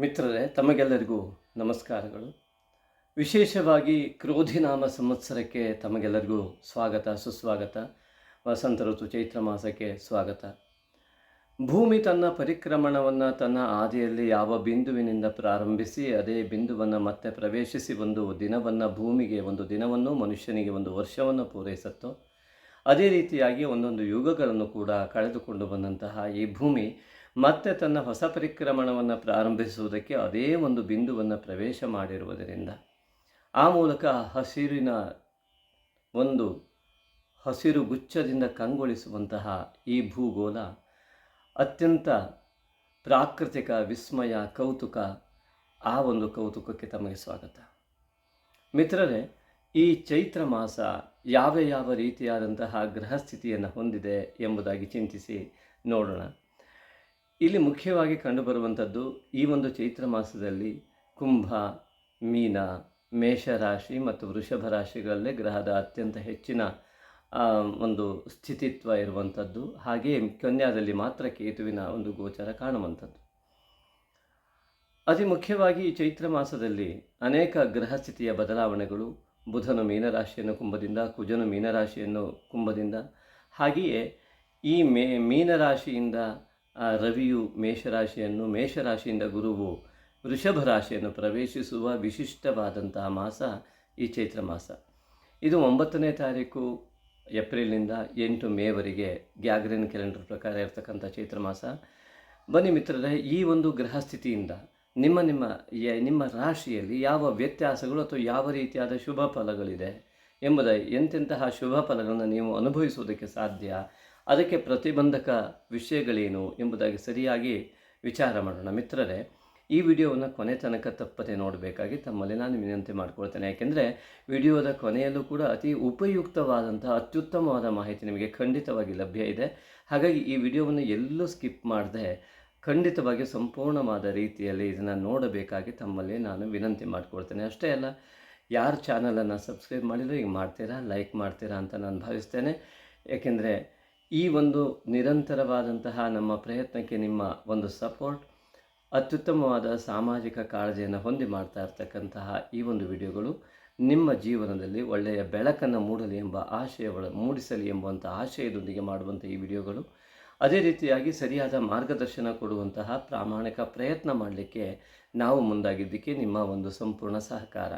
ಮಿತ್ರರೇ, ತಮಗೆಲ್ಲರಿಗೂ ನಮಸ್ಕಾರಗಳು. ವಿಶೇಷವಾಗಿ ಕ್ರೋಧಿನಾಮ ಸಂವತ್ಸರಕ್ಕೆ ತಮಗೆಲ್ಲರಿಗೂ ಸ್ವಾಗತ, ಸುಸ್ವಾಗತ. ವಸಂತ ಋತು, ಚೈತ್ರ ಮಾಸಕ್ಕೆ ಸ್ವಾಗತ. ಭೂಮಿ ತನ್ನ ಪರಿಕ್ರಮಣವನ್ನು ತನ್ನ ಆದಿಯಲ್ಲಿ ಯಾವ ಬಿಂದುವಿನಿಂದ ಪ್ರಾರಂಭಿಸಿ, ಅದೇ ಬಿಂದುವನ್ನು ಮತ್ತೆ ಪ್ರವೇಶಿಸಿ ಒಂದು ದಿನವನ್ನು, ಭೂಮಿಗೆ ಒಂದು ದಿನವನ್ನು, ಮನುಷ್ಯನಿಗೆ ಒಂದು ವರ್ಷವನ್ನು ಪೂರೈಸುತ್ತೋ, ಅದೇ ರೀತಿಯಾಗಿ ಒಂದೊಂದು ಯುಗಗಳನ್ನು ಕೂಡ ಕಳೆದುಕೊಂಡು ಬಂದಂತಹ ಈ ಭೂಮಿ ಮತ್ತೆ ತನ್ನ ಹೊಸ ಪರಿಕ್ರಮಣವನ್ನು ಪ್ರಾರಂಭಿಸುವುದಕ್ಕೆ ಅದೇ ಒಂದು ಬಿಂದುವನ್ನು ಪ್ರವೇಶ ಮಾಡಿರುವುದರಿಂದ ಆ ಮೂಲಕ ಹಸಿರಿನ ಒಂದು ಹಸಿರು ಗುಚ್ಛದಿಂದ ಕಂಗೊಳಿಸುವಂತಹ ಈ ಭೂಗೋಳ ಅತ್ಯಂತ ಪ್ರಾಕೃತಿಕ, ವಿಸ್ಮಯ, ಕೌತುಕ, ಆ ಒಂದು ಕೌತುಕಕ್ಕೆ ತಮಗೆ ಸ್ವಾಗತ. ಮಿತ್ರರೇ, ಈ ಚೈತ್ರ ಮಾಸ ಯಾವ ಯಾವ ರೀತಿಯಾದಂತಹ ಗ್ರಹಸ್ಥಿತಿಯನ್ನು ಹೊಂದಿದೆ ಎಂಬುದಾಗಿ ಚಿಂತಿಸಿ ನೋಡೋಣ. ಇಲ್ಲಿ ಮುಖ್ಯವಾಗಿ ಕಂಡುಬರುವಂಥದ್ದು ಈ ಒಂದು ಚೈತ್ರ ಮಾಸದಲ್ಲಿ ಕುಂಭ, ಮೀನ, ಮೇಷರಾಶಿ ಮತ್ತು ವೃಷಭ ರಾಶಿಗಳಲ್ಲೇ ಗ್ರಹದ ಅತ್ಯಂತ ಹೆಚ್ಚಿನ ಒಂದು ಸ್ಥಿತಿತ್ವ ಇರುವಂಥದ್ದು. ಹಾಗೆಯೇ ಕನ್ಯಾದಲ್ಲಿ ಮಾತ್ರ ಕೇತುವಿನ ಒಂದು ಗೋಚರ ಕಾಣುವಂಥದ್ದು. ಅತಿ ಮುಖ್ಯವಾಗಿ ಈ ಚೈತ್ರ ಮಾಸದಲ್ಲಿ ಅನೇಕ ಗ್ರಹ ಸ್ಥಿತಿಯ ಬದಲಾವಣೆಗಳು, ಬುಧನು ಮೀನರಾಶಿಯನ್ನು ಕುಂಭದಿಂದ, ಕುಜನು ಮೀನರಾಶಿಯನ್ನು ಕುಂಭದಿಂದ. ಹಾಗೆಯೇ ಈ ಮೇ, ಮೀನರಾಶಿಯಿಂದ ಆ, ರವಿಯು ಮೇಷರಾಶಿಯನ್ನು ಮೇಷರಾಶಿಯಿಂದ ಗುರುವು ವೃಷಭ ರಾಶಿಯನ್ನು ಪ್ರವೇಶಿಸುವ ವಿಶಿಷ್ಟವಾದಂತಹ ಮಾಸ ಈ ಚೈತ್ರ ಮಾಸ. ಇದು ಒಂಬತ್ತನೇ ತಾರೀಕು ಏಪ್ರಿಲ್ನಿಂದ ಎಂಟು ಮೇವರೆಗೆ ಗ್ಯಾಗ್ರಿನ್ ಕ್ಯಾಲೆಂಡರ್ ಪ್ರಕಾರ ಇರತಕ್ಕಂಥ ಚೈತ್ರ ಮಾಸ. ಬನ್ನಿ ಮಿತ್ರರೇ ಈ ಒಂದು ಗ್ರಹ ಸ್ಥಿತಿಯಿಂದ ನಿಮ್ಮ ನಿಮ್ಮ ನಿಮ್ಮ ರಾಶಿಯಲ್ಲಿ ಯಾವ ವ್ಯತ್ಯಾಸಗಳು ಅಥವಾ ಯಾವ ರೀತಿಯಾದ ಶುಭ ಫಲಗಳಿದೆ ಎಂಬುದ ಎಂತೆಂತಹ ಶುಭ ಫಲಗಳನ್ನು ನೀವು ಅನುಭವಿಸುವುದಕ್ಕೆ ಸಾಧ್ಯ? ಅದಕ್ಕೆ ಪ್ರತಿಬಂಧಕ ವಿಷಯಗಳೇನು ಎಂಬುದಾಗಿ ಸರಿಯಾಗಿ ವಿಚಾರ ಮಾಡೋಣ. ಮಿತ್ರರೇ, ಈ ವಿಡಿಯೋವನ್ನು ಕೊನೆ ತನಕ ತಪ್ಪದೆ ನೋಡಬೇಕಾಗಿ ತಮ್ಮಲ್ಲಿ ನಾನು ವಿನಂತಿ ಮಾಡಿಕೊಳ್ತೇನೆ. ಯಾಕೆಂದರೆ, ವಿಡಿಯೋದ ಕೊನೆಯಲ್ಲೂ ಕೂಡ ಅತಿ ಉಪಯುಕ್ತವಾದಂತಹ ಅತ್ಯುತ್ತಮವಾದ ಮಾಹಿತಿ ನಿಮಗೆ ಖಂಡಿತವಾಗಿ ಲಭ್ಯ ಇದೆ. ಹಾಗಾಗಿ ಈ ವಿಡಿಯೋವನ್ನು ಎಲ್ಲೂ ಸ್ಕಿಪ್ ಮಾಡದೆ ಖಂಡಿತವಾಗಿ ಸಂಪೂರ್ಣವಾದ ರೀತಿಯಲ್ಲಿ ಇದನ್ನು ನೋಡಬೇಕಾಗಿ ತಮ್ಮಲ್ಲಿ ನಾನು ವಿನಂತಿ ಮಾಡಿಕೊಳ್ತೇನೆ. ಅಷ್ಟೇ ಅಲ್ಲ, ಯಾರು ಚಾನಲನ್ನು ಸಬ್ಸ್ಕ್ರೈಬ್ ಮಾಡಿದ್ರು ಈಗ ಮಾಡ್ತೀರಾ ಲೈಕ್ ಮಾಡ್ತೀರಾ ಅಂತ ನಾನು ಭಾವಿಸ್ತೇನೆ. ಏಕೆಂದರೆ ಈ ಒಂದು ನಿರಂತರವಾದಂತಹ ನಮ್ಮ ಪ್ರಯತ್ನಕ್ಕೆ ನಿಮ್ಮ ಒಂದು ಸಪೋರ್ಟ್, ಅತ್ಯುತ್ತಮವಾದ ಸಾಮಾಜಿಕ ಕಾಳಜಿಯನ್ನು ಹೊಂದಿ ಮಾಡ್ತಾ ಇರ್ತಕ್ಕಂತಹ ಈ ಒಂದು ವಿಡಿಯೋಗಳು ನಿಮ್ಮ ಜೀವನದಲ್ಲಿ ಒಳ್ಳೆಯ ಬೆಳಕನ್ನು ಮೂಡಲಿ ಎಂಬ ಆಶಯ ಮೂಡಿಸಲಿ ಎಂಬುವಂಥ ಆಶಯದೊಂದಿಗೆ ಮಾಡುವಂಥ ಈ ವಿಡಿಯೋಗಳು. ಅದೇ ರೀತಿಯಾಗಿ ಸರಿಯಾದ ಮಾರ್ಗದರ್ಶನ ಕೊಡುವಂತಹ ಪ್ರಾಮಾಣಿಕ ಪ್ರಯತ್ನ ಮಾಡಲಿಕ್ಕೆ ನಾವು ಮುಂದಾಗಿದ್ದಕ್ಕೆ ನಿಮ್ಮ ಒಂದು ಸಂಪೂರ್ಣ ಸಹಕಾರ.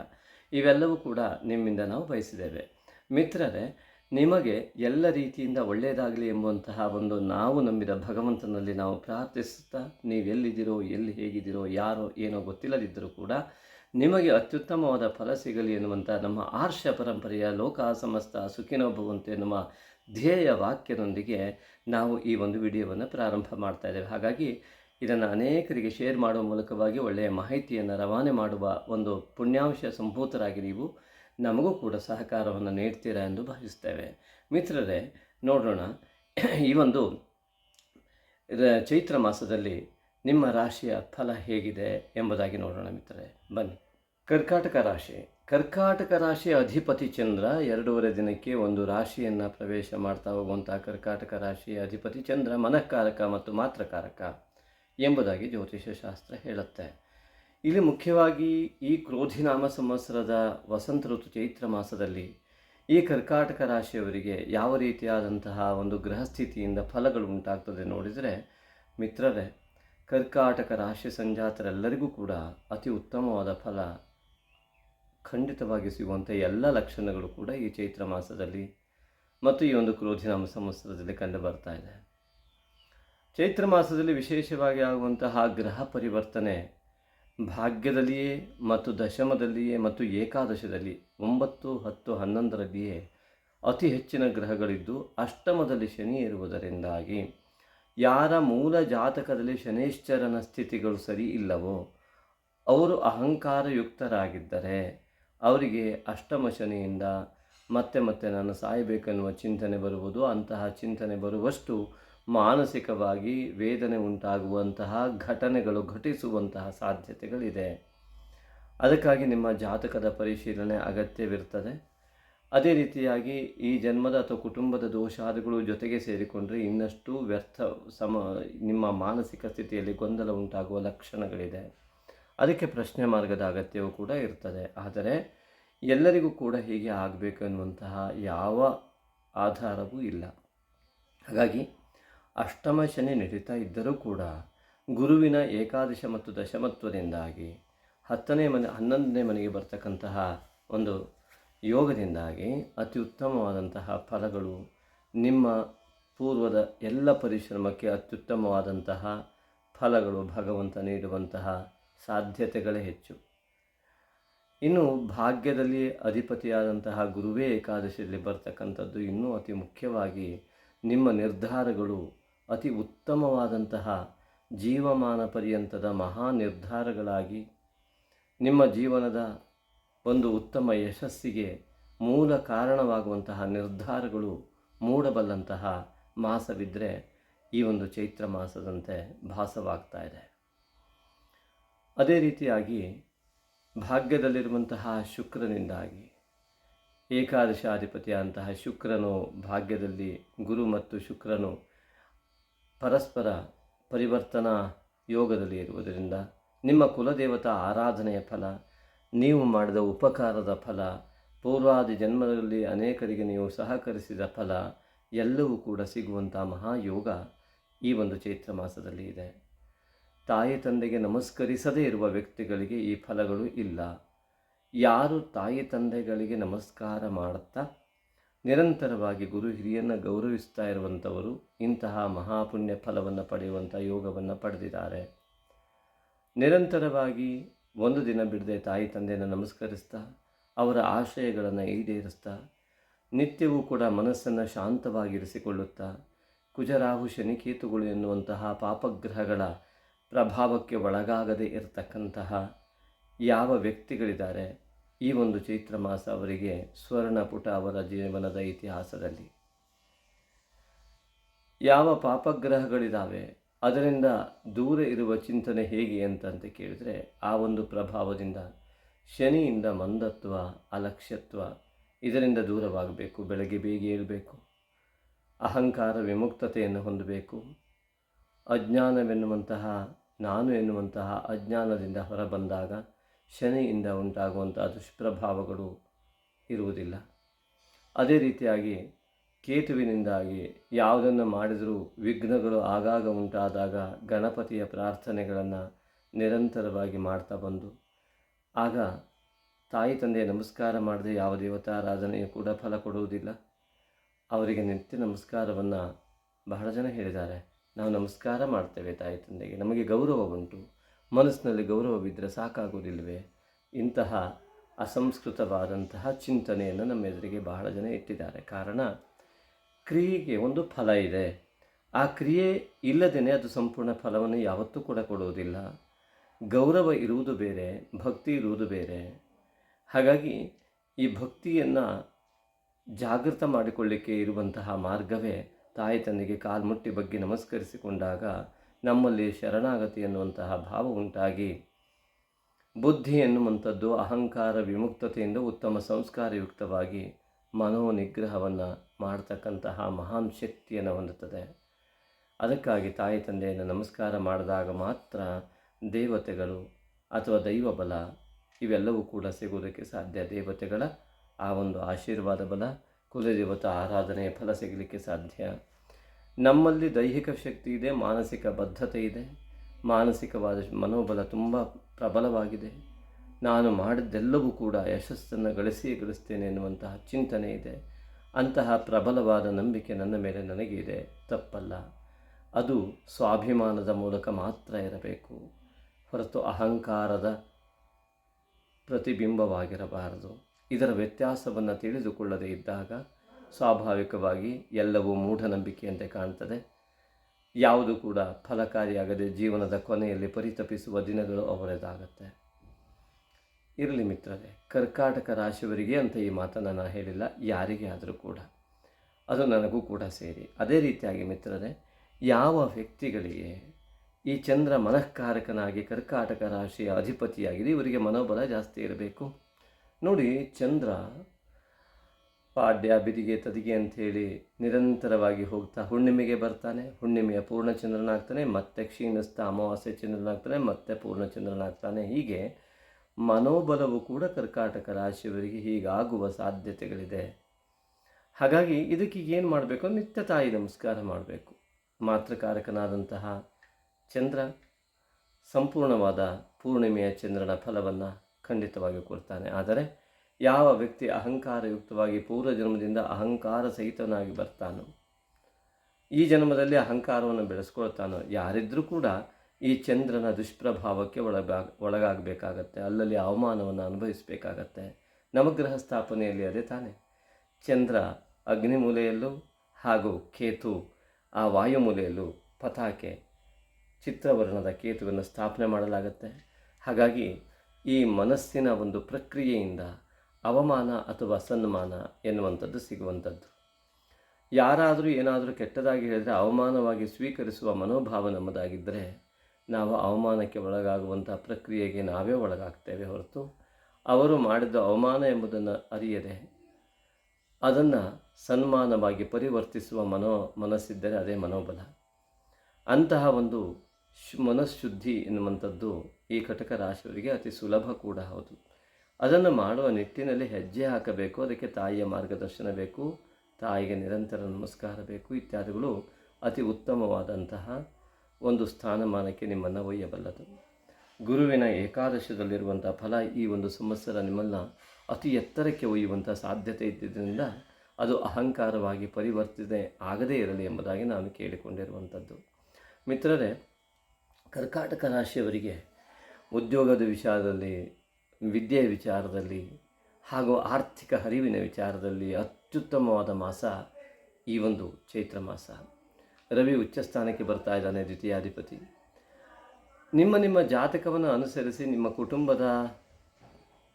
ಇವೆಲ್ಲವೂ ಕೂಡ ನಿಮ್ಮಿಂದ ನಾವು ಬಯಸಿದ್ದೇವೆ. ಮಿತ್ರರೇ ನಿಮಗೆ ಎಲ್ಲ ರೀತಿಯಿಂದ ಒಳ್ಳೆಯದಾಗಲಿ ಎಂಬಂತಹ ಒಂದು ನಾವು ನಂಬಿದ ಭಗವಂತನಲ್ಲಿ ನಾವು ಪ್ರಾರ್ಥಿಸುತ್ತಾ ನೀವು ಎಲ್ಲಿದ್ದೀರೋ, ಎಲ್ಲಿ ಹೇಗಿದ್ದೀರೋ, ಯಾರೋ, ಏನೋ ಗೊತ್ತಿಲ್ಲದಿದ್ದರೂ ಕೂಡ ನಿಮಗೆ ಅತ್ಯುತ್ತಮವಾದ ಫಲ ಸಿಗಲಿ ಎನ್ನುವಂಥ ನಮ್ಮ ಆರ್ಷ ಪರಂಪರೆಯ ಲೋಕ ಸಮಸ್ತ ಸುಖಿನೋ ನಮ್ಮ ಧ್ಯೇಯ ವಾಕ್ಯದೊಂದಿಗೆ ನಾವು ಈ ಒಂದು ವಿಡಿಯೋವನ್ನು ಪ್ರಾರಂಭ ಮಾಡ್ತಾ ಇದ್ದೇವೆ. ಹಾಗಾಗಿ ಇದನ್ನು ಅನೇಕರಿಗೆ ಶೇರ್ ಮಾಡುವ ಮೂಲಕವಾಗಿ ಒಳ್ಳೆಯ ಮಾಹಿತಿಯನ್ನು ರವಾನೆ ಮಾಡುವ ಒಂದು ಪುಣ್ಯಾಂಶ ಸಂಭೂತರಾಗಿ ನೀವು ನಮಗೂ ಕೂಡ ಸಹಕಾರವನ್ನು ನೀಡ್ತೀರಾ ಎಂದು ಭಾವಿಸ್ತೇವೆ. ಮಿತ್ರರೇ, ನೋಡೋಣ. ಈ ಒಂದು ಚೈತ್ರ ಮಾಸದಲ್ಲಿ ನಿಮ್ಮ ರಾಶಿಯ ಫಲ ಹೇಗಿದೆ ಎಂಬುದಾಗಿ ನೋಡೋಣ ಮಿತ್ರರೇ. ಬನ್ನಿ. ಕರ್ಕಾಟಕ ರಾಶಿ. ಕರ್ಕಾಟಕ ರಾಶಿಯ ಅಧಿಪತಿ ಚಂದ್ರ ಎರಡೂವರೆ ದಿನಕ್ಕೆ ಒಂದು ರಾಶಿಯನ್ನು ಪ್ರವೇಶ ಮಾಡ್ತಾ ಹೋಗುವಂಥ ಕರ್ಕಾಟಕ ರಾಶಿಯ ಅಧಿಪತಿ ಚಂದ್ರ ಮನಃಕಾರಕ ಮತ್ತು ಮಾತ್ರಕಾರಕ ಎಂಬುದಾಗಿ ಜ್ಯೋತಿಷ್ಯ ಶಾಸ್ತ್ರ ಹೇಳುತ್ತೆ. ಇಲ್ಲಿ ಮುಖ್ಯವಾಗಿ ಈ ಕ್ರೋಧಿನಾಮ ಸಂವತ್ಸರದ ವಸಂತ ಋತು ಚೈತ್ರ ಮಾಸದಲ್ಲಿ ಈ ಕರ್ಕಾಟಕ ರಾಶಿಯವರಿಗೆ ಯಾವ ರೀತಿಯಾದಂತಹ ಒಂದು ಗ್ರಹಸ್ಥಿತಿಯಿಂದ ಫಲಗಳು ಉಂಟಾಗ್ತದೆ ನೋಡಿದರೆ ಮಿತ್ರರೇ, ಕರ್ಕಾಟಕ ರಾಶಿ ಸಂಜಾತರೆಲ್ಲರಿಗೂ ಕೂಡ ಅತಿ ಉತ್ತಮವಾದ ಫಲ ಖಂಡಿತವಾಗಿ ಸಿಗುವಂಥ ಎಲ್ಲ ಲಕ್ಷಣಗಳು ಕೂಡ ಈ ಚೈತ್ರ ಮಾಸದಲ್ಲಿ ಮತ್ತು ಈ ಒಂದು ಕ್ರೋಧಿನಾಮ ಸಂವತ್ಸರದಲ್ಲಿ ಕಂಡು ಬರ್ತಾ ಇದೆ. ಚೈತ್ರ ಮಾಸದಲ್ಲಿ ವಿಶೇಷವಾಗಿ ಆಗುವಂತಹ ಗ್ರಹ ಪರಿವರ್ತನೆ ಭಾಗ್ಯದಲ್ಲಿಯೇ ಮತ್ತು ದಶಮದಲ್ಲಿಯೇ ಮತ್ತು ಏಕಾದಶದಲ್ಲಿ ಒಂಬತ್ತು, ಹತ್ತು, ಹನ್ನೊಂದರಲ್ಲಿಯೇ ಅತಿ ಹೆಚ್ಚಿನ ಗ್ರಹಗಳಿದ್ದು ಅಷ್ಟಮದಲ್ಲಿ ಶನಿ ಇರುವುದರಿಂದಾಗಿ ಯಾರ ಮೂಲ ಜಾತಕದಲ್ಲಿ ಶನೇಶ್ವರನ ಸ್ಥಿತಿಗಳು ಸರಿ ಇಲ್ಲವೋ, ಅವರು ಅಹಂಕಾರಯುಕ್ತರಾಗಿದ್ದರೆ ಅವರಿಗೆ ಅಷ್ಟಮ ಶನಿಯಿಂದ ಮತ್ತೆ ಮತ್ತೆ ನಾನು ಸಾಯಬೇಕೆನ್ನುವ ಚಿಂತನೆ ಬರುವುದು, ಅಂತಹ ಚಿಂತನೆ ಬರುವಷ್ಟು ಮಾನಸಿಕವಾಗಿ ವೇದನೆ ಉಂಟಾಗುವಂತಹ ಘಟನೆಗಳು ಘಟಿಸುವಂತಹ ಸಾಧ್ಯತೆಗಳಿದೆ. ಅದಕ್ಕಾಗಿ ನಿಮ್ಮ ಜಾತಕದ ಪರಿಶೀಲನೆ ಅಗತ್ಯವಿರ್ತದೆ ಅದೇ ರೀತಿಯಾಗಿ ಈ ಜನ್ಮದ ಅಥವಾ ಕುಟುಂಬದ ದೋಷಾದಿಗಳು ಜೊತೆಗೆ ಸೇರಿಕೊಂಡರೆ ಇನ್ನಷ್ಟು ವ್ಯರ್ಥ ಸಮ, ನಿಮ್ಮ ಮಾನಸಿಕ ಸ್ಥಿತಿಯಲ್ಲಿ ಗೊಂದಲ ಉಂಟಾಗುವ ಲಕ್ಷಣಗಳಿದೆ. ಅದಕ್ಕೆ ಪ್ರಶ್ನೆ ಮಾರ್ಗದ ಅಗತ್ಯವೂ ಕೂಡ ಇರ್ತದೆ. ಆದರೆ ಎಲ್ಲರಿಗೂ ಕೂಡ ಹೀಗೆ ಆಗಬೇಕು ಅನ್ನುವಂತಹ ಯಾವ ಆಧಾರವೂ ಇಲ್ಲ. ಹಾಗಾಗಿ ಅಷ್ಟಮ ಶನಿ ನಡೀತಾ ಇದ್ದರೂ ಕೂಡ ಗುರುವಿನ ಏಕಾದಶ ಮತ್ತು ದಶಮತ್ವದಿಂದಾಗಿ ಹತ್ತನೇ ಮನೆ, ಹನ್ನೊಂದನೇ ಮನೆಗೆ ಬರ್ತಕ್ಕಂತಹ ಒಂದು ಯೋಗದಿಂದಾಗಿ ಅತಿ ಉತ್ತಮವಾದಂತಹ ಫಲಗಳು ನಿಮ್ಮ ಪೂರ್ವದ ಎಲ್ಲ ಪರಿಶ್ರಮಕ್ಕೆ ಅತ್ಯುತ್ತಮವಾದಂತಹ ಫಲಗಳು ಭಗವಂತ ನೀಡುವಂತಹ ಸಾಧ್ಯತೆಗಳೇ ಹೆಚ್ಚು. ಇನ್ನು ಭಾಗ್ಯದಲ್ಲಿ ಅಧಿಪತಿಯಾದಂತಹ ಗುರುವೇ ಏಕಾದಶಿಯಲ್ಲಿ ಬರ್ತಕ್ಕಂಥದ್ದು ಇನ್ನೂ ಅತಿ ಮುಖ್ಯವಾಗಿ ನಿಮ್ಮ ನಿರ್ಧಾರಗಳು ಅತಿ ಉತ್ತಮವಾದಂತಹ ಜೀವಮಾನ ಪರ್ಯಂತದ ಮಹಾ ನಿರ್ಧಾರಗಳಾಗಿ ನಿಮ್ಮ ಜೀವನದ ಒಂದು ಉತ್ತಮ ಯಶಸ್ಸಿಗೆ ಮೂಲ ಕಾರಣವಾಗುವಂತಹ ನಿರ್ಧಾರಗಳು ಮೂಡಬಲ್ಲಂತಹ ಮಾಸವಿದ್ದರೆ ಈ ಒಂದು ಚೈತ್ರ ಮಾಸದಂತೆ ಭಾಸವಾಗ್ತಾ ಇದೆ. ಅದೇ ರೀತಿಯಾಗಿ ಭಾಗ್ಯದಲ್ಲಿರುವಂತಹ ಶುಕ್ರನಿಂದಾಗಿ ಏಕಾದಶಾಧಿಪತಿಯಾದಂತಹ ಶುಕ್ರನು ಭಾಗ್ಯದಲ್ಲಿ ಗುರು ಮತ್ತು ಶುಕ್ರನು ಪರಸ್ಪರ ಪರಿವರ್ತನಾ ಯೋಗದಲ್ಲಿ ಇರುವುದರಿಂದ ನಿಮ್ಮ ಕುಲದೇವತಾ ಆರಾಧನೆಯ ಫಲ, ನೀವು ಮಾಡಿದ ಉಪಕಾರದ ಫಲ, ಪೂರ್ವಾದಿ ಜನ್ಮದಲ್ಲಿ ಅನೇಕರಿಗೆ ನೀವು ಸಹಕರಿಸಿದ ಫಲ, ಎಲ್ಲವೂ ಕೂಡ ಸಿಗುವಂಥ ಮಹಾಯೋಗ ಈ ಒಂದು ಚೈತ್ರ ಮಾಸದಲ್ಲಿ ಇದೆ. ತಾಯಿ ತಂದೆಗೆ ನಮಸ್ಕರಿಸದೇ ಇರುವ ವ್ಯಕ್ತಿಗಳಿಗೆ ಈ ಫಲಗಳು ಇಲ್ಲ. ಯಾರು ತಾಯಿ ತಂದೆಗಳಿಗೆ ನಮಸ್ಕಾರ ಮಾಡುತ್ತಾ ನಿರಂತರವಾಗಿ ಗುರು ಹಿರಿಯನ್ನು ಗೌರವಿಸ್ತಾ ಇರುವಂಥವರು ಇಂತಹ ಮಹಾಪುಣ್ಯ ಫಲವನ್ನು ಪಡೆಯುವಂಥ ಯೋಗವನ್ನು ಪಡೆದಿದ್ದಾರೆ. ನಿರಂತರವಾಗಿ ಒಂದು ದಿನ ಬಿಡದೆ ತಾಯಿ ತಂದೆಯನ್ನು ನಮಸ್ಕರಿಸ್ತಾ, ಅವರ ಆಶಯಗಳನ್ನು ಈಡೇರಿಸ್ತಾ, ನಿತ್ಯವೂ ಕೂಡ ಮನಸ್ಸನ್ನು ಶಾಂತವಾಗಿರಿಸಿಕೊಳ್ಳುತ್ತಾ, ಕುಜರಾಹು ಶನಿಕೇತುಗಳು ಎನ್ನುವಂತಹ ಪಾಪಗ್ರಹಗಳ ಪ್ರಭಾವಕ್ಕೆ ಒಳಗಾಗದೇ ಇರತಕ್ಕಂತಹ ಯಾವ ವ್ಯಕ್ತಿಗಳಿದ್ದಾರೆ ಈ ಒಂದು ಚೈತ್ರ ಮಾಸ ಅವರಿಗೆ ಸ್ವರ್ಣಪುಟ ಅವರ ಜೀವನದ ಇತಿಹಾಸದಲ್ಲಿ. ಯಾವ ಪಾಪಗ್ರಹಗಳಿದ್ದಾವೆ ಅದರಿಂದ ದೂರ ಇರುವ ಚಿಂತನೆ ಹೇಗೆ ಅಂತಂತ ಕೇಳಿದರೆ, ಆ ಒಂದು ಪ್ರಭಾವದಿಂದ ಶನಿಯಿಂದ ಮಂದತ್ವ, ಅಲಕ್ಷ್ಯತ್ವ ಇದರಿಂದ ದೂರವಾಗಬೇಕು, ಬೆಳಗ್ಗೆ ಬೇಗ ಏಳಬೇಕು, ಅಹಂಕಾರ ವಿಮುಕ್ತತೆಯನ್ನು ಹೊಂದಬೇಕು, ಅಜ್ಞಾನವೆನ್ನುವಂತಹ, ನಾನು ಎನ್ನುವಂತಹ ಅಜ್ಞಾನದಿಂದ ಹೊರಬಂದಾಗ ಶನಿಯಿಂದ ಉಂಟಾಗುವಂಥ ದುಷ್ಪ್ರಭಾವಗಳು ಇರುವುದಿಲ್ಲ. ಅದೇ ರೀತಿಯಾಗಿ ಕೇತುವಿನಿಂದಾಗಿ ಯಾವುದನ್ನು ಮಾಡಿದರೂ ವಿಘ್ನಗಳು ಆಗಾಗ ಉಂಟಾದಾಗ ಗಣಪತಿಯ ಪ್ರಾರ್ಥನೆಗಳನ್ನು ನಿರಂತರವಾಗಿ ಮಾಡ್ತಾ ಬಂದು, ಆಗ ತಾಯಿ ತಂದೆಯ ನಮಸ್ಕಾರ ಮಾಡದೆ ಯಾವ ದೇವತಾರಾಧನೆಯು ಕೂಡ ಫಲ ಕೊಡುವುದಿಲ್ಲ. ಅವರಿಗೆ ನಿತ್ಯ ನಮಸ್ಕಾರವನ್ನು ಬಹಳ ಜನ ಹೇಳಿದ್ದಾರೆ. ನಾವು ನಮಸ್ಕಾರ ಮಾಡ್ತೇವೆ ತಾಯಿ ತಂದೆಗೆ. ನಮಗೆ ಗೌರವ ಉಂಟು. ಮನಸ್ಸಿನಲ್ಲಿ ಗೌರವವಿದ್ದರೆ ಸಾಕಾಗುವುದಿಲ್ಲವೇ ಇಂತಹ ಅಸಂಸ್ಕೃತವಾದಂತಹ ಚಿಂತನೆಯನ್ನು ನಮ್ಮ ಎದುರಿಗೆ ಬಹಳ ಜನ ಇಟ್ಟಿದ್ದಾರೆ ಕಾರಣ, ಕ್ರಿಯೆಗೆ ಒಂದು ಫಲ ಇದೆ. ಆ ಕ್ರಿಯೆ ಇಲ್ಲದೇ ಅದು ಸಂಪೂರ್ಣ ಫಲವನ್ನು ಯಾವತ್ತೂ ಕೂಡ ಕೊಡುವುದಿಲ್ಲ. ಗೌರವ ಇರುವುದು ಬೇರೆ, ಭಕ್ತಿ ಇರುವುದು ಬೇರೆ. ಹಾಗಾಗಿ ಈ ಭಕ್ತಿಯನ್ನು ಜಾಗೃತ ಮಾಡಿಕೊಳ್ಳಿಕ್ಕೆ ಇರುವಂತಹ ಮಾರ್ಗವೇ ತಾಯಿ ತಂದೆಗೆ ಕಾಲ್ಮುಟ್ಟಿ ಬಗ್ಗೆ ನಮಸ್ಕರಿಸಿಕೊಂಡಾಗ ನಮ್ಮಲ್ಲಿ ಶರಣಾಗತಿ ಎನ್ನುವಂತಹ ಭಾವ ಉಂಟಾಗಿ ಬುದ್ಧಿ ಎನ್ನುವಂಥದ್ದು ಅಹಂಕಾರ ವಿಮುಕ್ತತೆಯಿಂದ ಉತ್ತಮ ಸಂಸ್ಕಾರಯುಕ್ತವಾಗಿ ಮನೋನಿಗ್ರಹವನ್ನು ಮಾಡ್ತಕ್ಕಂತಹ ಮಹಾನ್ ಶಕ್ತಿಯನ್ನು ಹೊಂದುತ್ತದೆ ಅದಕ್ಕಾಗಿ ತಾಯಿ ತಂದೆಯನ್ನು ನಮಸ್ಕಾರ ಮಾಡಿದಾಗ ಮಾತ್ರ ದೇವತೆಗಳು ಅಥವಾ ದೈವ ಬಲ ಇವೆಲ್ಲವೂ ಕೂಡ ಸಿಗುವುದಕ್ಕೆ ಸಾಧ್ಯ. ದೇವತೆಗಳ ಆ ಒಂದು ಆಶೀರ್ವಾದ ಬಲ, ಕುಲದೇವತ ಆರಾಧನೆಯ ಫಲ ಸಿಗಲಿಕ್ಕೆ ಸಾಧ್ಯ. ನಮ್ಮಲ್ಲಿ ದೈಹಿಕ ಶಕ್ತಿ ಇದೆ, ಮಾನಸಿಕ ಬದ್ಧತೆ ಇದೆ, ಮಾನಸಿಕವಾದ ಮನೋಬಲ ತುಂಬ ಪ್ರಬಲವಾಗಿದೆ. ನಾನು ಮಾಡಿದ್ದೆಲ್ಲವೂ ಕೂಡ ಯಶಸ್ಸನ್ನು ಗಳಿಸಿಯೇ ಗಳಿಸ್ತೇನೆ ಎನ್ನುವಂತಹ ಚಿಂತನೆ ಇದೆ. ಅಂತಹ ಪ್ರಬಲವಾದ ನಂಬಿಕೆ ನನ್ನ ಮೇಲೆ ನನಗಿದೆ ತಪ್ಪಲ್ಲ. ಅದು ಸ್ವಾಭಿಮಾನದ ಮೂಲಕ ಮಾತ್ರ ಇರಬೇಕು. ಹೊರತು ಅಹಂಕಾರದ ಪ್ರತಿಬಿಂಬವಾಗಿರಬಾರದು. ಇದರ ವ್ಯತ್ಯಾಸವನ್ನು ತಿಳಿದುಕೊಳ್ಳದೇ ಇದ್ದಾಗ ಸ್ವಾಭಾವಿಕವಾಗಿ ಎಲ್ಲವೂ ಮೂಢನಂಬಿಕೆಯಂತೆ ಕಾಣ್ತದೆ. ಯಾವುದು ಕೂಡ ಫಲಕಾರಿಯಾಗದೆ ಜೀವನದ ಕೊನೆಯಲ್ಲಿ ಪರಿತಪಿಸುವ ದಿನಗಳು ಅವರದಾಗತ್ತೆ. ಇರಲಿ ಮಿತ್ರರೇ, ಕರ್ಕಾಟಕ ರಾಶಿಯವರಿಗೆ ಅಂತ ಈ ಮಾತನ್ನು ನಾನು ಹೇಳಿಲ್ಲ, ಯಾರಿಗೆ ಆದರೂ ಕೂಡ. ಅದು ನನಗೂ ಕೂಡ ಸೇರಿ. ಅದೇ ರೀತಿಯಾಗಿ ಮಿತ್ರರೇ, ಯಾವ ವ್ಯಕ್ತಿಗಳಿಗೆ ಈ ಚಂದ್ರ ಮನಃಕಾರಕನಾಗಿ ಕರ್ಕಾಟಕ ರಾಶಿಯ ಅಧಿಪತಿಯಾಗಿದೆ, ಇವರಿಗೆ ಮನೋಬಲ ಜಾಸ್ತಿ ಇರಬೇಕು. ನೋಡಿ, ಚಂದ್ರ ಪಾಡ್ಯ ಬಿದಿಗೆ ತದಿಗೆ ಅಂಥೇಳಿ ನಿರಂತರವಾಗಿ ಹೋಗ್ತಾ ಹುಣ್ಣಿಮೆಗೆ ಬರ್ತಾನೆ. ಹುಣ್ಣಿಮೆಯ ಪೂರ್ಣಚಂದ್ರನಾಗ್ತಾನೆ, ಮತ್ತೆ ಕ್ಷೀಣಿಸ್ತಾ ಅಮಾವಾಸ್ಯೆ ಚಂದ್ರನಾಗ್ತಾನೆ, ಮತ್ತೆ ಪೂರ್ಣಚಂದ್ರನಾಗ್ತಾನೆ. ಹೀಗೆ ಮನೋಬಲವು ಕೂಡ ಕರ್ಕಾಟಕ ರಾಶಿಯವರಿಗೆ ಹೀಗಾಗುವ ಸಾಧ್ಯತೆಗಳಿದೆ. ಹಾಗಾಗಿ ಇದಕ್ಕೆ ಏನು ಮಾಡಬೇಕು? ನಿತ್ಯ ತಾಯಿ ನಮಸ್ಕಾರ ಮಾಡಬೇಕು. ಮಾತೃಕಾರಕನಾದಂತಹ ಚಂದ್ರ ಸಂಪೂರ್ಣವಾದ ಪೂರ್ಣಿಮೆಯ ಚಂದ್ರನ ಫಲವನ್ನು ಖಂಡಿತವಾಗಿ ಕೊಡ್ತಾನೆ. ಆದರೆ ಯಾವ ವ್ಯಕ್ತಿ ಅಹಂಕಾರಯುಕ್ತವಾಗಿ ಪೂರ್ವ ಜನ್ಮದಿಂದ ಅಹಂಕಾರ ಸಹಿತನಾಗಿ ಬರ್ತಾನೋ, ಈ ಜನ್ಮದಲ್ಲಿ ಅಹಂಕಾರವನ್ನು ಬೆಳೆಸ್ಕೊಳ್ತಾನೋ, ಯಾರಿದ್ರೂ ಕೂಡ ಈ ಚಂದ್ರನ ದುಷ್ಪ್ರಭಾವಕ್ಕೆ ಒಳಗಾ, ಒಳಗಾಗಬೇಕಾಗತ್ತೆ. ಅಲ್ಲಲ್ಲಿ ಅವಮಾನವನ್ನು ಅನುಭವಿಸಬೇಕಾಗತ್ತೆ. ನವಗ್ರಹ ಸ್ಥಾಪನೆಯಲ್ಲಿ ಅದೇ ತಾನೇ. ಚಂದ್ರ ಅಗ್ನಿಮೂಲೆಯಲ್ಲೂ ಹಾಗೂ ಕೇತು ಆ ವಾಯುಮೂಲೆಯಲ್ಲೂ ಪತಾಕೆ, ಚಿತ್ರವರ್ಣದ ಕೇತುವನ್ನು ಸ್ಥಾಪನೆ ಮಾಡಲಾಗುತ್ತೆ. ಹಾಗಾಗಿ ಈ ಮನಸ್ಸಿನ ಒಂದು ಪ್ರಕ್ರಿಯೆಯಿಂದ ಅವಮಾನ ಅಥವಾ ಸನ್ಮಾನ ಎನ್ನುವಂಥದ್ದು ಸಿಗುವಂಥದ್ದು. ಯಾರಾದರೂ ಏನಾದರೂ ಕೆಟ್ಟದಾಗಿ ಹೇಳಿದರೆ ಅವಮಾನವಾಗಿ ಸ್ವೀಕರಿಸುವ ಮನೋಭಾವ ನಮ್ಮದಾಗಿದ್ದರೆ ನಾವು ಅವಮಾನಕ್ಕೆ ಒಳಗಾಗುವಂಥ ಪ್ರಕ್ರಿಯೆಗೆ ನಾವೇ ಒಳಗಾಗ್ತೇವೆ ಹೊರತು ಅವರು ಮಾಡಿದ ಅವಮಾನ ಎಂಬುದನ್ನು ಅರಿಯದೆ ಅದನ್ನು ಸನ್ಮಾನವಾಗಿ ಪರಿವರ್ತಿಸುವ ಮನೋ ಮನಸ್ಸಿದ್ದರೆ ಅದೇ ಮನೋಬಲ. ಅಂತಹ ಒಂದು ಮನಃಶುದ್ಧಿ ಎನ್ನುವಂಥದ್ದು ಈ ಕಟಕ ರಾಶಿಯವರಿಗೆ ಅತಿ ಸುಲಭ ಕೂಡ ಹೌದು. ಅದನ್ನು ಮಾಡುವ ನಿಟ್ಟಿನಲ್ಲಿ ಹೆಜ್ಜೆ ಹಾಕಬೇಕು. ಅದಕ್ಕೆ ತಾಯಿಯ ಮಾರ್ಗದರ್ಶನ ಬೇಕು. ತಾಯಿಗೆ ನಿರಂತರ ನಮಸ್ಕಾರ ಬೇಕು. ಇತ್ಯಾದಿಗಳು ಅತಿ ಉತ್ತಮವಾದಂತಹ ಒಂದು ಸ್ಥಾನಮಾನಕ್ಕೆ ನಿಮ್ಮನ್ನು ಒಯ್ಯಬಲ್ಲದು. ಗುರುವಿನ ಏಕಾದಶದಲ್ಲಿರುವಂಥ ಫಲ ಈ ಒಂದು ಸಂವತ್ಸರ ನಿಮ್ಮನ್ನು ಅತಿ ಎತ್ತರಕ್ಕೆ ಒಯ್ಯುವಂಥ ಸಾಧ್ಯತೆ ಇದ್ದಿದ್ದರಿಂದ ಅದು ಅಹಂಕಾರವಾಗಿ ಪರಿವರ್ತನೆ ಆಗದೇ ಇರಲಿ ಎಂಬುದಾಗಿ ನಾನು ಕೇಳಿಕೊಂಡಿರುವಂಥದ್ದು. ಮಿತ್ರರೇ, ಕರ್ಕಾಟಕ ರಾಶಿಯವರಿಗೆ ಉದ್ಯೋಗದ ವಿಚಾರದಲ್ಲಿ ವಿದ್ಯೆಯ ವಿಚಾರದಲ್ಲಿ ಹಾಗೂ ಆರ್ಥಿಕ ಹರಿವಿನ ವಿಚಾರದಲ್ಲಿ ಅತ್ಯುತ್ತಮವಾದ ಮಾಸ ಈ ಒಂದು ಚೈತ್ರ ಮಾಸ. ರವಿ ಉಚ್ಚ ಸ್ಥಾನಕ್ಕೆ ಬರ್ತಾ ಇದ್ದಾನೆ ದ್ವಿತೀಯಾಧಿಪತಿ. ನಿಮ್ಮ ನಿಮ್ಮ ಜಾತಕವನ್ನು ಅನುಸರಿಸಿ ನಿಮ್ಮ ಕುಟುಂಬದ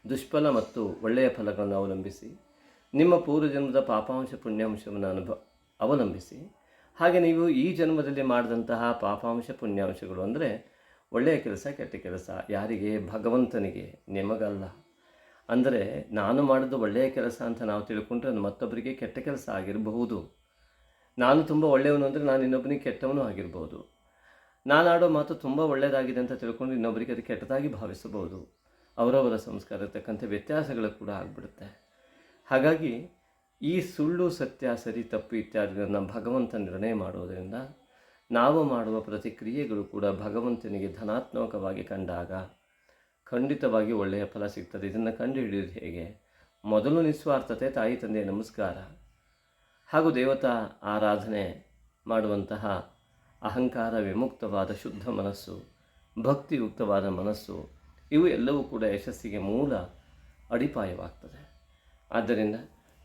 ದುಷ್ಫಲ ಮತ್ತು ಒಳ್ಳೆಯ ಫಲಗಳನ್ನು ಅವಲಂಬಿಸಿ, ನಿಮ್ಮ ಪೂರ್ವಜನ್ಮದ ಪಾಪಾಂಶ ಪುಣ್ಯಾಂಶವನ್ನು ಅನುಭ, ಅವಲಂಬಿಸಿ, ಹಾಗೆ ನೀವು ಈ ಜನ್ಮದಲ್ಲಿ ಮಾಡಿದಂತಹ ಪಾಪಾಂಶ ಪುಣ್ಯಾಂಶಗಳು ಅಂದರೆ ಒಳ್ಳೆಯ ಕೆಲಸ, ಕೆಟ್ಟ ಕೆಲಸ ಯಾರಿಗೆ? ಭಗವಂತನಿಗೆ, ನಿಮಗಲ್ಲ. ಅಂದರೆ ನಾನು ಮಾಡಿದ್ದು ಒಳ್ಳೆಯ ಕೆಲಸ ಅಂತ ನಾವು ತಿಳ್ಕೊಂಡ್ರೆ ಅದು ಮತ್ತೊಬ್ಬರಿಗೆ ಕೆಟ್ಟ ಕೆಲಸ ಆಗಿರಬಹುದು. ನಾನು ತುಂಬ ಒಳ್ಳೆಯವನು ಅಂದರೆ ನಾನು ಇನ್ನೊಬ್ಬನಿಗೆ ಕೆಟ್ಟವನು ಆಗಿರ್ಬೋದು ನಾನು ಆಡೋ ಮಾತು ತುಂಬ ಒಳ್ಳೆಯದಾಗಿದೆ ಅಂತ ತಿಳ್ಕೊಂಡು ಇನ್ನೊಬ್ಬರಿಗೆ ಅದು ಕೆಟ್ಟದಾಗಿ ಭಾವಿಸಬಹುದು. ಅವರವರ ಸಂಸ್ಕಾರ, ಇರ್ತಕ್ಕಂಥ ವ್ಯತ್ಯಾಸಗಳು ಕೂಡ ಆಗಿಬಿಡುತ್ತೆ. ಹಾಗಾಗಿ ಈ ಸುಳ್ಳು, ಸತ್ಯ, ಸರಿ, ತಪ್ಪು ಇತ್ಯಾದಿಗಳನ್ನು ಭಗವಂತ ನಿರ್ಣಯ ಮಾಡುವುದರಿಂದ ನಾವು ಮಾಡುವ ಪ್ರತಿಕ್ರಿಯೆಗಳು ಕೂಡ ಭಗವಂತನಿಗೆ ಧನಾತ್ಮಕವಾಗಿ ಕಂಡಾಗ ಖಂಡಿತವಾಗಿ ಒಳ್ಳೆಯ ಫಲ ಸಿಗ್ತದೆ. ಇದನ್ನು ಕಂಡುಹಿಡಿಯೋದು ಹೇಗೆ? ಮೊದಲು ನಿಸ್ವಾರ್ಥತೆ, ತಾಯಿ ತಂದೆಯ ನಮಸ್ಕಾರ, ಹಾಗೂ ದೇವತಾ ಆರಾಧನೆ ಮಾಡುವಂತಹ ಅಹಂಕಾರ, ವಿಮುಕ್ತವಾದ ಶುದ್ಧ ಮನಸ್ಸು, ಭಕ್ತಿಯುಕ್ತವಾದ ಮನಸ್ಸು, ಇವು ಎಲ್ಲವೂ ಕೂಡ ಯಶಸ್ಸಿಗೆ ಮೂಲ ಅಡಿಪಾಯವಾಗ್ತದೆ. ಆದ್ದರಿಂದ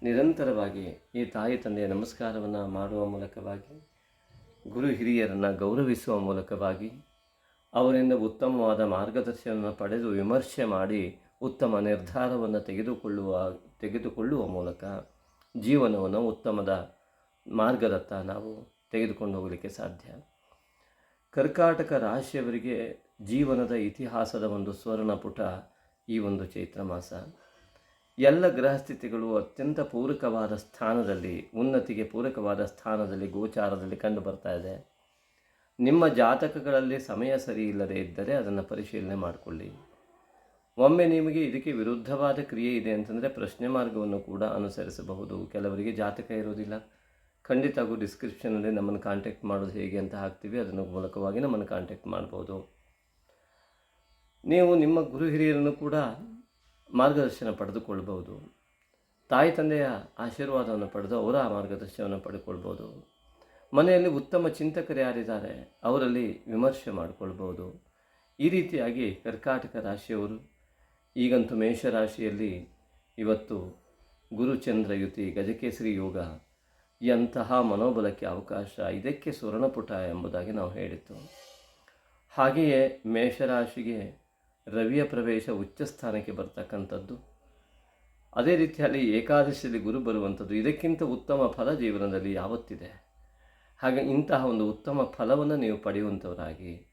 ನಿರಂತರವಾಗಿ ಈ ತಾಯಿ ತಂದೆಯ ನಮಸ್ಕಾರವನ್ನು ಮಾಡುವ ಮೂಲಕವಾಗಿ ಗುರು ಹಿರಿಯರನ್ನು ಗೌರವಿಸುವ ಮೂಲಕವಾಗಿ ಅವರಿಂದ ಉತ್ತಮವಾದ ಮಾರ್ಗದರ್ಶನವನ್ನು ಪಡೆದು ವಿಮರ್ಶೆ ಮಾಡಿ ಉತ್ತಮ ನಿರ್ಧಾರವನ್ನು ತೆಗೆದುಕೊಳ್ಳುವ ತೆಗೆದುಕೊಳ್ಳುವ ಮೂಲಕ ಜೀವನವನ್ನು ಉತ್ತಮದ ಮಾರ್ಗದತ್ತ ನಾವು ತೆಗೆದುಕೊಂಡು ಹೋಗಲಿಕ್ಕೆ ಸಾಧ್ಯ. ಕರ್ಕಾಟಕ ರಾಶಿಯವರಿಗೆ ಜೀವನದ ಇತಿಹಾಸದ ಒಂದು ಸ್ವರ್ಣ ಪುಟ ಈ ಒಂದು ಚೈತ್ರ ಮಾಸ. ಎಲ್ಲ ಗ್ರಹಸ್ಥಿತಿಗಳು ಅತ್ಯಂತ ಪೂರಕವಾದ ಸ್ಥಾನದಲ್ಲಿ, ಉನ್ನತಿಗೆ ಪೂರಕವಾದ ಸ್ಥಾನದಲ್ಲಿ, ಗೋಚಾರದಲ್ಲಿ ಕಂಡು ಬರ್ತಾ ಇದೆ. ನಿಮ್ಮ ಜಾತಕಗಳಲ್ಲಿ ಸಮಯ ಸರಿ ಇಲ್ಲದೆ ಇದ್ದರೆ ಅದನ್ನು ಪರಿಶೀಲನೆ ಮಾಡಿಕೊಳ್ಳಿ. ಒಮ್ಮೆ ನಿಮಗೆ ಇದಕ್ಕೆ ವಿರುದ್ಧವಾದ ಕ್ರಿಯೆ ಇದೆ ಅಂತಂದರೆ ಪ್ರಶ್ನೆ ಮಾರ್ಗವನ್ನು ಕೂಡ ಅನುಸರಿಸಬಹುದು. ಕೆಲವರಿಗೆ ಜಾತಕ ಇರೋದಿಲ್ಲ ಖಂಡಿತವಾಗೂ ಡಿಸ್ಕ್ರಿಪ್ಷನಲ್ಲಿ ನಮ್ಮನ್ನು ಕಾಂಟ್ಯಾಕ್ಟ್ ಮಾಡೋದು ಹೇಗೆ ಅಂತ ಹಾಕ್ತೀವಿ. ಅದನ್ನು ಮೂಲಕವಾಗಿ ನಮ್ಮನ್ನು ಕಾಂಟ್ಯಾಕ್ಟ್ ಮಾಡ್ಬೋದು. ನೀವು ನಿಮ್ಮ ಗುರು ಹಿರಿಯರನ್ನು ಕೂಡ ಮಾರ್ಗದರ್ಶನ ಪಡೆದುಕೊಳ್ಬೋದು ತಾಯಿ ತಂದೆಯ ಆಶೀರ್ವಾದವನ್ನು ಪಡೆದು ಅವರ ಮಾರ್ಗದರ್ಶನವನ್ನು ಪಡೆದುಕೊಳ್ಬೋದು ಮನೆಯಲ್ಲಿ ಉತ್ತಮ ಚಿಂತಕರು ಯಾರಿದ್ದಾರೆ ಅವರಲ್ಲಿ ವಿಮರ್ಶೆ ಮಾಡಿಕೊಳ್ಬೋದು ಈ ರೀತಿಯಾಗಿ ಕರ್ಕಾಟಕ ರಾಶಿಯವರು, ಈಗಂತೂ ಮೇಷರಾಶಿಯಲ್ಲಿ ಇವತ್ತು ಗುರುಚಂದ್ರ ಯುತಿ, ಗಜಕೇಸರಿ ಯೋಗ, ಎಂತಹ ಮನೋಬಲಕ್ಕೆ ಅವಕಾಶ, ಇದಕ್ಕೆ ಸ್ವರ್ಣಪುಟ ಎಂಬುದಾಗಿ ನಾವು ಹೇಳಿತ್ತು ಹಾಗೆಯೇ ಮೇಷರಾಶಿಗೆ ರವಿಯ ಪ್ರವೇಶ ಉಚ್ಚ ಸ್ಥಾನಕ್ಕೆ ಬರ್ತಕ್ಕಂಥದ್ದು. ಅದೇ ರೀತಿಯಲ್ಲಿ ಏಕಾದಶಿಯಲ್ಲಿ ಗುರು ಬರುವಂಥದ್ದು ಇದಕ್ಕಿಂತ ಉತ್ತಮ ಫಲ ಜೀವನದಲ್ಲಿ ಯಾವತ್ತಿದೆ. ಹಾಗೆ ಇಂತಹ ಒಂದು ಉತ್ತಮ ಫಲವನ್ನು ನೀವು ಪಡೆಯುವಂಥವರಾಗಿ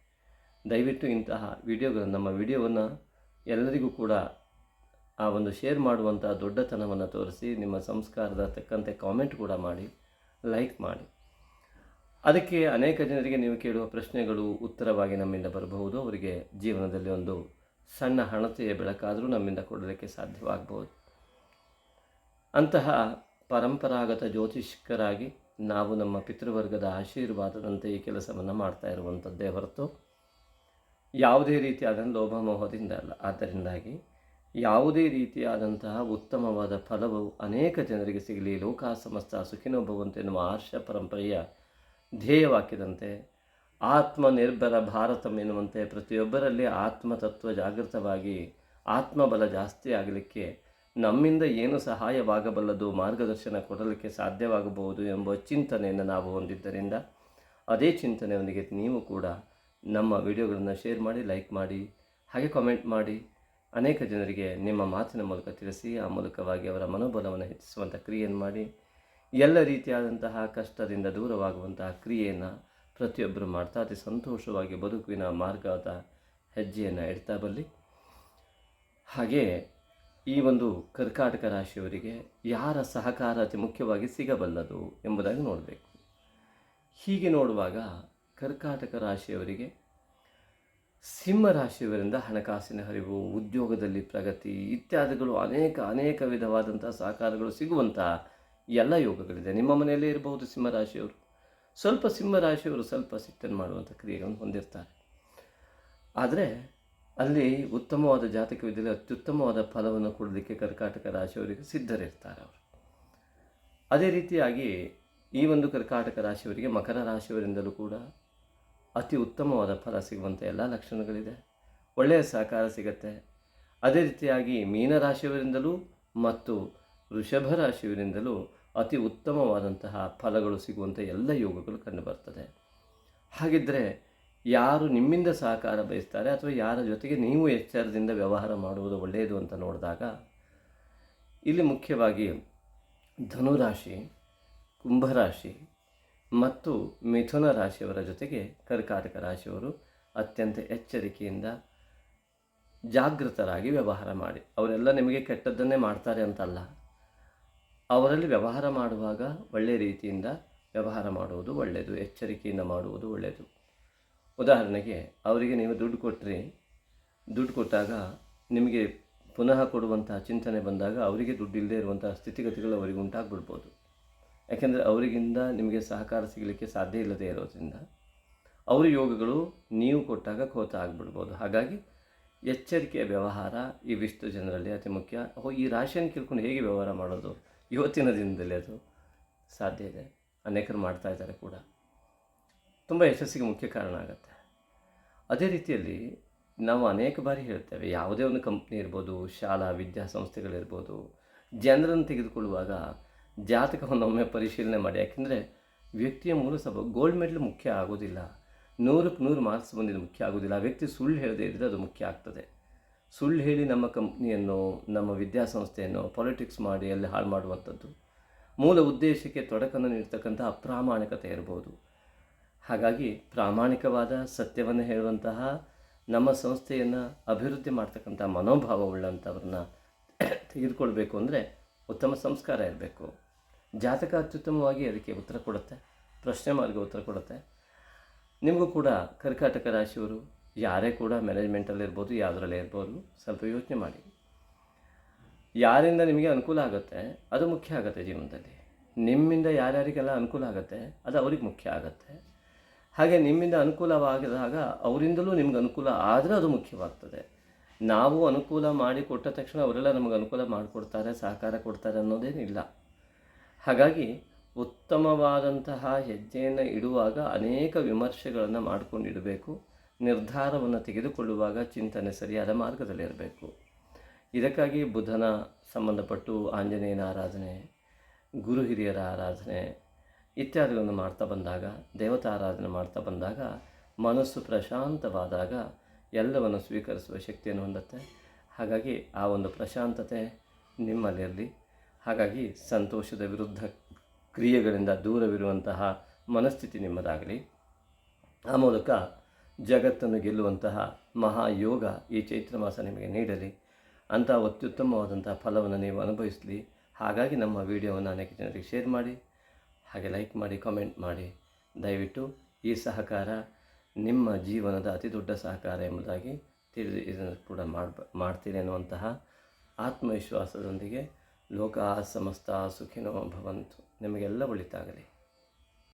ದಯವಿಟ್ಟು ಇಂತಹ ವಿಡಿಯೋಗಳನ್ನು ನಮ್ಮ ವಿಡಿಯೋವನ್ನು ಎಲ್ಲರಿಗೂ ಕೂಡ ಆ ಒಂದು ಶೇರ್ ಮಾಡುವಂತಹ ದೊಡ್ಡತನವನ್ನು ತೋರಿಸಿ, ನಿಮ್ಮ ಸಂಸ್ಕಾರದ ತಕ್ಕಂತೆ ಕಾಮೆಂಟ್ ಕೂಡ ಮಾಡಿ, ಲೈಕ್ ಮಾಡಿ. ಅದಕ್ಕೆ ಅನೇಕ ಜನರಿಗೆ ನೀವು ಕೇಳುವ ಪ್ರಶ್ನೆಗಳು ಉತ್ತರವಾಗಿ ನಮ್ಮಿಂದ ಬರಬಹುದು. ಅವರಿಗೆ ಜೀವನದಲ್ಲಿ ಒಂದು ಸಣ್ಣ ಹಣತೆಯ ಬೆಳಕಾದರೂ ನಮ್ಮಿಂದ ಕೊಡಲಿಕ್ಕೆ ಸಾಧ್ಯವಾಗಬಹುದು ಅಂತಹ ಪರಂಪರಾಗತ ಜ್ಯೋತಿಷ್ಕರಾಗಿ ನಾವು ನಮ್ಮ ಪಿತೃವರ್ಗದ ಆಶೀರ್ವಾದದಂತೆ ಈ ಕೆಲಸವನ್ನು ಮಾಡ್ತಾ ಇರುವಂಥದ್ದೇ ಹೊರತು ಯಾವುದೇ ರೀತಿಯಾದಂಥ ಲೋಭ ಮೋಹದಿಂದ ಅಲ್ಲ. ಆದ್ದರಿಂದಾಗಿ ಯಾವುದೇ ರೀತಿಯಾದಂತಹ ಉತ್ತಮವಾದ ಫಲವು ಅನೇಕ ಜನರಿಗೆ ಸಿಗಲಿ ಲೋಕ ಸಮಸ್ತ ಸುಖಿನೋಭವಂತೆ ಎನ್ನುವ ಆರ್ಷ ಪರಂಪರೆಯ ಧ್ಯೇಯವಾಕ್ಯದಂತೆ ಆತ್ಮನಿರ್ಭರ ಭಾರತಂ ಎನ್ನುವಂತೆ ಪ್ರತಿಯೊಬ್ಬರಲ್ಲಿ ಆತ್ಮತತ್ವ ಜಾಗೃತವಾಗಿ ಆತ್ಮಬಲ ಜಾಸ್ತಿ ಆಗಲಿಕ್ಕೆ ನಮ್ಮಿಂದ ಏನು ಸಹಾಯವಾಗಬಲ್ಲದು, ಮಾರ್ಗದರ್ಶನ ಕೊಡಲಿಕ್ಕೆ ಸಾಧ್ಯವಾಗಬಹುದು ಎಂಬ ಚಿಂತನೆಯನ್ನು ನಾವು ಹೊಂದಿದ್ದರಿಂದ ಅದೇ ಚಿಂತನೆಯೊಂದಿಗೆ ನೀವು ಕೂಡ ನಮ್ಮ ವಿಡಿಯೋಗಳನ್ನು ಶೇರ್ ಮಾಡಿ, ಲೈಕ್ ಮಾಡಿ, ಹಾಗೆ ಕಾಮೆಂಟ್ ಮಾಡಿ. ಅನೇಕ ಜನರಿಗೆ ನಿಮ್ಮ ಮಾತಿನ ಮೂಲಕ ತಿಳಿಸಿ, ಆ ಮೂಲಕವಾಗಿ ಅವರ ಮನೋಬಲವನ್ನು ಹೆಚ್ಚಿಸುವಂಥ ಕ್ರಿಯೆಯನ್ನು ಮಾಡಿ. ಎಲ್ಲ ರೀತಿಯಾದಂತಹ ಕಷ್ಟದಿಂದ ದೂರವಾಗುವಂತಹ ಕ್ರಿಯೆಯನ್ನು ಪ್ರತಿಯೊಬ್ಬರು ಮಾಡ್ತಾ ಅತಿ ಸಂತೋಷವಾಗಿ ಬದುಕುವಿನ ಮಾರ್ಗದ ಹೆಜ್ಜೆಯನ್ನು ಇಡ್ತಾ ಬರಲಿ ಹಾಗೆ ಈ ಒಂದು ಕರ್ಕಾಟಕ ರಾಶಿಯವರಿಗೆ ಯಾರ ಸಹಕಾರ ಅತಿ ಮುಖ್ಯವಾಗಿ ಸಿಗಬಲ್ಲದು ಎಂಬುದಾಗಿ ನೋಡಬೇಕು. ಹೀಗೆ ನೋಡುವಾಗ ಕರ್ಕಾಟಕ ರಾಶಿಯವರಿಗೆ ಸಿಂಹ ರಾಶಿಯವರಿಂದ ಹಣಕಾಸಿನ ಹರಿವು, ಉದ್ಯೋಗದಲ್ಲಿ ಪ್ರಗತಿ ಇತ್ಯಾದಿಗಳು ಅನೇಕ ಅನೇಕ ವಿಧವಾದಂಥ ಸಹಕಾರಗಳು ಸಿಗುವಂಥ ಎಲ್ಲ ಯೋಗಗಳಿದೆ. ನಿಮ್ಮ ಮನೆಯಲ್ಲೇ ಇರಬಹುದು ಸಿಂಹರಾಶಿಯವರು ಸ್ವಲ್ಪ ಸಿಂಹರಾಶಿಯವರು ಸ್ವಲ್ಪ ಸಿಟ್ಟನ್ನು ಮಾಡುವಂಥ ಕ್ರಿಯೆಗಳನ್ನು ಹೊಂದಿರ್ತಾರೆ. ಆದರೆ ಅಲ್ಲಿ ಉತ್ತಮವಾದ ಜಾತಕವಿದ್ದಲ್ಲಿ ಅತ್ಯುತ್ತಮವಾದ ಫಲವನ್ನು ಕೊಡಲಿಕ್ಕೆ ಕರ್ಕಾಟಕ ರಾಶಿಯವರಿಗೆ ಸಿದ್ಧರಿರ್ತಾರೆ ಅವರು. ಅದೇ ರೀತಿಯಾಗಿ ಈ ಒಂದು ಕರ್ಕಾಟಕ ರಾಶಿಯವರಿಗೆ ಮಕರ ರಾಶಿಯವರಿಂದಲೂ ಕೂಡ ಅತಿ ಉತ್ತಮವಾದ ಫಲ ಸಿಗುವಂಥ ಎಲ್ಲ ಲಕ್ಷಣಗಳಿದೆ. ಒಳ್ಳೆಯ ಸಹಕಾರ ಸಿಗತ್ತೆ. ಅದೇ ರೀತಿಯಾಗಿ ಮೀನರಾಶಿಯವರಿಂದಲೂ ಮತ್ತು ವೃಷಭ ರಾಶಿಯವರಿಂದಲೂ ಅತಿ ಉತ್ತಮವಾದಂತಹ ಫಲಗಳು ಸಿಗುವಂಥ ಎಲ್ಲ ಯೋಗಗಳು ಕಂಡುಬರ್ತದೆ ಹಾಗಿದ್ದರೆ ಯಾರು ನಿಮ್ಮಿಂದ ಸಹಕಾರ ಬಯಸ್ತಾರೆ ಅಥವಾ ಯಾರ ಜೊತೆಗೆ ನೀವು ಎಚ್ಚರದಿಂದ ವ್ಯವಹಾರ ಮಾಡುವುದು ಒಳ್ಳೆಯದು ಅಂತ ನೋಡಿದಾಗ ಇಲ್ಲಿ ಮುಖ್ಯವಾಗಿ ಧನುರಾಶಿ, ಕುಂಭರಾಶಿ ಮತ್ತು ಮಿಥುನ ರಾಶಿಯವರ ಜೊತೆಗೆ ಕರ್ಕಾಟಕ ರಾಶಿಯವರು ಅತ್ಯಂತ ಎಚ್ಚರಿಕೆಯಿಂದ ಜಾಗೃತರಾಗಿ ವ್ಯವಹಾರ ಮಾಡಿ. ಅವರೆಲ್ಲ ನಿಮಗೆ ಕೆಟ್ಟದ್ದನ್ನೇ ಮಾಡ್ತಾರೆ ಅಂತಲ್ಲ. ಅವರಲ್ಲಿ ವ್ಯವಹಾರ ಮಾಡುವಾಗ ಒಳ್ಳೆಯ ರೀತಿಯಿಂದ ವ್ಯವಹಾರ ಮಾಡುವುದು ಒಳ್ಳೆಯದು, ಎಚ್ಚರಿಕೆಯಿಂದ ಮಾಡುವುದು ಒಳ್ಳೆಯದು. ಉದಾಹರಣೆಗೆ, ಅವರಿಗೆ ನೀವು ದುಡ್ಡು ಕೊಟ್ಟರೆ ದುಡ್ಡು ಕೊಟ್ಟಾಗ ನಿಮಗೆ ಪುನಃ ಕೊಡುವಂತಹ ಚಿಂತನೆ ಬಂದಾಗ ಅವರಿಗೆ ದುಡ್ಡು ಇಲ್ಲದೆ ಇರುವಂತಹ ಸ್ಥಿತಿಗತಿಗಳು ಅವರಿಗೆ ಉಂಟಾಗ್ಬಿಡ್ಬೋದು. ಯಾಕೆಂದರೆ ಅವರಿಗಿಂದ ನಿಮಗೆ ಸಹಕಾರ ಸಿಗಲಿಕ್ಕೆ ಸಾಧ್ಯ ಇಲ್ಲದೆ ಇರೋದ್ರಿಂದ ಅವರ ಯೋಗಗಳು ನೀವು ಕೊಟ್ಟಾಗ ಕೋತ ಆಗಿಬಿಡ್ಬೋದು. ಹಾಗಾಗಿ ಎಚ್ಚರಿಕೆಯ ವ್ಯವಹಾರ ಇವಿಷ್ಟು ಜನರಲ್ಲಿ ಅತಿ ಮುಖ್ಯ. ಓ, ಈ ರಾಶಿಯನ್ನು ಕೇಳ್ಕೊಂಡು ಹೇಗೆ ವ್ಯವಹಾರ ಮಾಡೋದು? ಇವತ್ತಿನ ದಿನದಲ್ಲಿ ಅದು ಸಾಧ್ಯ ಇದೆ. ಅನೇಕರು ಮಾಡ್ತಾ ಇದ್ದಾರೆ ಕೂಡ. ತುಂಬ ಯಶಸ್ಸಿಗೆ ಮುಖ್ಯ ಕಾರಣ ಆಗುತ್ತೆ. ಅದೇ ರೀತಿಯಲ್ಲಿ ನಾವು ಅನೇಕ ಬಾರಿ ಹೇಳ್ತೇವೆ ಯಾವುದೇ ಒಂದು ಕಂಪ್ನಿ ಇರ್ಬೋದು, ಶಾಲಾ, ವಿದ್ಯಾಸಂಸ್ಥೆಗಳಿರ್ಬೋದು, ಜನರನ್ನು ತೆಗೆದುಕೊಳ್ಳುವಾಗ ಜಾತಕವನ್ನು ಒಮ್ಮೆ ಪರಿಶೀಲನೆ ಮಾಡಿ. ಯಾಕೆಂದರೆ ವ್ಯಕ್ತಿಯ ಮೂಲ ಸಬ ಗೋಲ್ಡ್ ಮೆಡಲ್ ಮುಖ್ಯ ಆಗೋದಿಲ್ಲ. ನೂರಕ್ಕೆ ನೂರು ಮಾರ್ಕ್ಸ್ ಬಂದಿದ್ದು ಮುಖ್ಯ ಆಗೋದಿಲ್ಲ. ವ್ಯಕ್ತಿ ಸುಳ್ಳು ಹೇಳದೇ ಇದ್ದರೆ ಅದು ಮುಖ್ಯ ಆಗ್ತದೆ. ಸುಳ್ಳು ಹೇಳಿ ನಮ್ಮ ಕಂಪ್ನಿಯನ್ನು, ನಮ್ಮ ವಿದ್ಯಾಸಂಸ್ಥೆಯನ್ನು ಪೊಲಿಟಿಕ್ಸ್ ಮಾಡಿ ಅಲ್ಲಿ ಹಾಳು ಮಾಡುವಂಥದ್ದು. ಮೂಲ ಉದ್ದೇಶಕ್ಕೆ ತೊಡಕನ್ನು ನೀಡ್ತಕ್ಕಂಥ ಅಪ್ರಾಮಾಣಿಕತೆ ಇರ್ಬೋದು. ಹಾಗಾಗಿ ಪ್ರಾಮಾಣಿಕವಾದ ಸತ್ಯವನ್ನು ಹೇಳುವಂತಹ ನಮ್ಮ ಸಂಸ್ಥೆಯನ್ನು ಅಭಿವೃದ್ಧಿ ಮಾಡ್ತಕ್ಕಂಥ ಮನೋಭಾವವುಳ್ಳಂಥವ್ರನ್ನ ತೆಗೆದುಕೊಳ್ಬೇಕು ಅಂದರೆ ಉತ್ತಮ ಸಂಸ್ಕಾರ ಇರಬೇಕು. ಜಾತಕ ಅತ್ಯುತ್ತಮವಾಗಿ ಅದಕ್ಕೆ ಉತ್ತರ ಕೊಡುತ್ತೆ. ಪ್ರಶ್ನೆ ಮಾರ್ಗ ಉತ್ತರ ಕೊಡುತ್ತೆ. ನಿಮಗೂ ಕೂಡ ಕರ್ಕಾಟಕ ರಾಶಿಯವರು ಯಾರೇ ಕೂಡ ಮ್ಯಾನೇಜ್ಮೆಂಟಲ್ಲಿ ಇರ್ಬೋದು, ಯಾವುದರಲ್ಲೇ ಇರ್ಬೋದು, ಸ್ವಲ್ಪ ಯೋಚನೆ ಮಾಡಿ. ಯಾರಿಂದ ನಿಮಗೆ ಅನುಕೂಲ ಆಗುತ್ತೆ, ಅದು ಮುಖ್ಯ ಆಗುತ್ತೆ ಜೀವನದಲ್ಲಿ. ನಿಮ್ಮಿಂದ ಯಾರ್ಯಾರಿಗೆಲ್ಲ ಅನುಕೂಲ ಆಗುತ್ತೆ, ಅದು ಅವ್ರಿಗೆ ಮುಖ್ಯ ಆಗುತ್ತೆ. ಹಾಗೆ ನಿಮ್ಮಿಂದ ಅನುಕೂಲವಾಗಿದಾಗ ಅವರಿಂದಲೂ ನಿಮ್ಗೆ ಅನುಕೂಲ ಆದರೆ ಅದು ಮುಖ್ಯವಾಗ್ತದೆ. ನಾವು ಅನುಕೂಲ ಮಾಡಿ ಕೊಟ್ಟ ತಕ್ಷಣ ಅವರೆಲ್ಲ ನಮಗೆ ಅನುಕೂಲ ಮಾಡಿಕೊಡ್ತಾರೆ, ಸಹಕಾರ ಕೊಡ್ತಾರೆ ಅನ್ನೋದೇನಿಲ್ಲ. ಹಾಗಾಗಿ ಉತ್ತಮವಾದಂತಹ ಹೆಜ್ಜೆಯನ್ನು ಇಡುವಾಗ ಅನೇಕ ವಿಮರ್ಶೆಗಳನ್ನು ಮಾಡ್ಕೊಂಡು ಇಡಬೇಕು ನಿರ್ಧಾರವನ್ನು ತೆಗೆದುಕೊಳ್ಳುವಾಗ ಚಿಂತನೆ ಸರಿಯಾದ ಮಾರ್ಗದಲ್ಲಿರಬೇಕು. ಇದಕ್ಕಾಗಿ ಬುಧನ ಸಂಬಂಧಪಟ್ಟು ಆಂಜನೇಯನ ಆರಾಧನೆ, ಗುರು ಹಿರಿಯರ ಆರಾಧನೆ ಇತ್ಯಾದಿಗಳನ್ನು ಮಾಡ್ತಾ ಬಂದಾಗ, ದೇವತಾ ಆರಾಧನೆ ಮಾಡ್ತಾ ಬಂದಾಗ ಮನಸ್ಸು ಪ್ರಶಾಂತವಾದಾಗ ಎಲ್ಲವನ್ನು ಸ್ವೀಕರಿಸುವ ಶಕ್ತಿಯನ್ನು ಹೊಂದುತ್ತೆ. ಹಾಗಾಗಿ ಆ ಒಂದು ಪ್ರಶಾಂತತೆ ನಿಮ್ಮಲ್ಲಿರಲಿ. ಹಾಗಾಗಿ ಸಂತೋಷದ ವಿರುದ್ಧ ಕ್ರಿಯೆಗಳಿಂದ ದೂರವಿರುವಂತಹ ಮನಸ್ಥಿತಿ ನಿಮ್ಮದಾಗಲಿ. ಆ ಮೂಲಕ ಜಗತ್ತನ್ನು ಗೆಲ್ಲುವಂತಹ ಮಹಾಯೋಗ ಈ ಚೈತ್ರ ಮಾಸ ನಿಮಗೆ ನೀಡಲಿ. ಅಂತಹ ಅತ್ಯುತ್ತಮವಾದಂತಹ ಫಲವನ್ನು ನೀವು ಅನುಭವಿಸಲಿ. ಹಾಗಾಗಿ ನಮ್ಮ ವಿಡಿಯೋವನ್ನು ಅನೇಕ ಜನರಿಗೆ ಶೇರ್ ಮಾಡಿ, ಹಾಗೆ ಲೈಕ್ ಮಾಡಿ, ಕಾಮೆಂಟ್ ಮಾಡಿ. ದಯವಿಟ್ಟು ಈ ಸಹಕಾರ ನಿಮ್ಮ ಜೀವನದ ಅತಿ ದೊಡ್ಡ ಸಹಕಾರ ಎಂಬುದಾಗಿ ತಿಳಿದು ಇದನ್ನು ಕೂಡ ಮಾಡ್ ಮಾಡ್ತೀರಿ ಅನ್ನುವಂತಹ ಆತ್ಮವಿಶ್ವಾಸದೊಂದಿಗೆ ಲೋಕ ಸಮಸ್ತ ಸುಖಿನೋ ಭವಂತು. ನಿಮಗೆಲ್ಲ ಒಳಿತಾಗಲಿ.